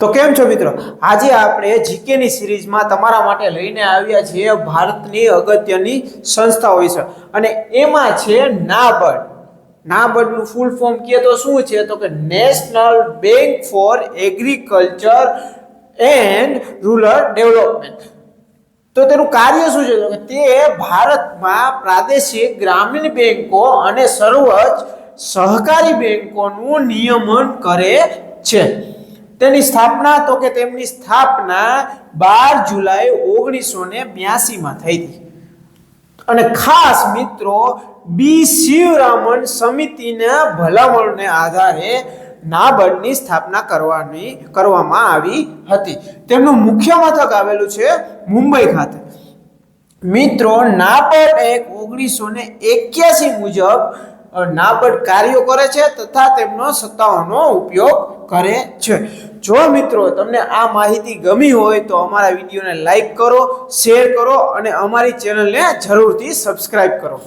તો કેમ છો મિત્રો? આજે આપણે જીકેની સિરીઝમાં તમારા માટે લઈને આવ્યા છીએ ભારતની અગત્યની સંસ્થાઓ વિશે. અને એમાં છે નાબર્ડ. નાબર્ડનું ફૂલ ફોર્મ કહે તો શું છે? તો કે national bank for agriculture and rural development તો તેનું કાર્ય શું છે? તે ભારતમાં પ્રાદેશિક ગ્રામીણ બેંકો અને સર્વોચ્ચ સહકારી બેંકોનું નિયમન કરે છે. તેની સ્થાપના તો કે તેમની સ્થાપના બાર જુલાઈ ઓગણીસો ને બ્યાસીમાં થઈ હતી. અને ખાસ મિત્રો, બી શિવરામન સમિતિના ભલામણને આધારે નાબર્ડની સ્થાપના કરવાની, કરવામાં આવી હતી. તેમનું મુખ્ય મથક આવેલું છે મુંબઈ ખાતે. મિત્રો નાબર્ડ એક ઓગણીસો ને એક્યાસી મુજબ નાબર્ડ કાર્યો કરે છે તથા તેમનો સત્તાઓનો ઉપયોગ કરે છે. જો મિત્રો તમને આ માહિતી ગમી હોય તો અમારા વિડીયોને લાઈક કરો, શેર કરો અને અમારી ચેનલને જરૂરથી સબસ્ક્રાઈબ કરો.